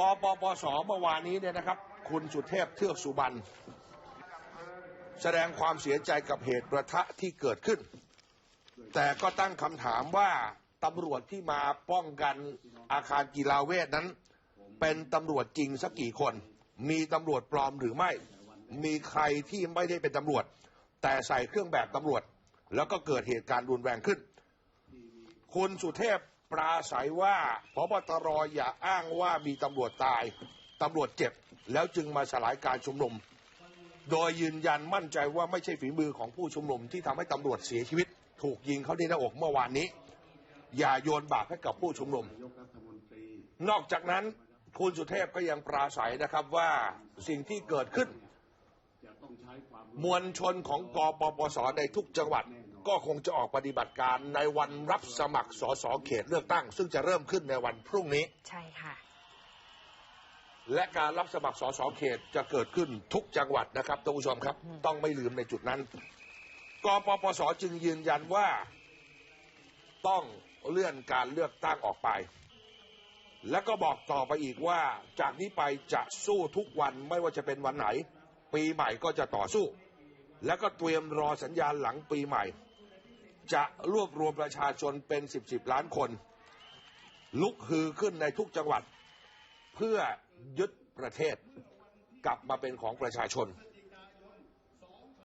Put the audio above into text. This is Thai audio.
กปปสเมื่อวานนี้เนี่ยนะครับ คุณสุเทพเทือกสุบรรณแสดงความเสียใจกับเหตุประทะที่เกิดขึ้น แต่ก็ตั้งคำถามว่าตำรวจที่มาป้องกันอาคารกีฬาเวทนั้น เป็นตำรวจจริงสักกี่คน มีตำรวจปลอมหรือไม่ มีใครที่ไม่ได้เป็นตำรวจ แต่ใส่เครื่องแบบตำรวจ แล้วก็เกิดเหตุการณ์รุนแรงขึ้น คุณสุเทพ ปราศัยว่าพบตรอย่าอ้างว่ามีตำรวจตายตำรวจเจ็บ แล้วจึงมาสลายการชุมนุม โดยยืนยันมั่นใจว่าไม่ใช่ฝีมือของผู้ชุมนุมที่ทำให้ตำรวจเสียชีวิต ถูกยิงเขาที่หน้าอกเมื่อวานนี้ อย่าโยนบาปให้กับผู้ชุมนุม นอกจากนั้นคุณสุเทพก็ยังปราศัยนะครับว่าสิ่งที่เกิดขึ้น มวลชนของกปปสในทุกจังหวัด ก็คงจะออกปฏิบัติการในวันรับสมัครสสเขตเลือกตั้ง ซึ่งจะเริ่มขึ้นในวันพรุ่งนี้ ใช่ค่ะ และการรับสมัครสสเขตจะเกิดขึ้นทุกจังหวัดนะครับท่านผู้ชมครับ ต้องไม่ลืมในจุดนั้นกปปสจึงยืนยันว่าต้องเลื่อนการเลือกตั้งออกไป และก็บอกต่อไปอีกว่า จากนี้ไปจะสู้ทุกวันไม่ว่าจะเป็นวันไหน ปีใหม่ก็จะต่อสู้ แล้วก็เตรียมรอสัญญาณหลังปีใหม่ จะรวบรวมประชาชนเป็นสิบสิบล้านคน ลุกฮือขึ้นในทุกจังหวัด เพื่อยึดประเทศกลับมาเป็นของประชาชน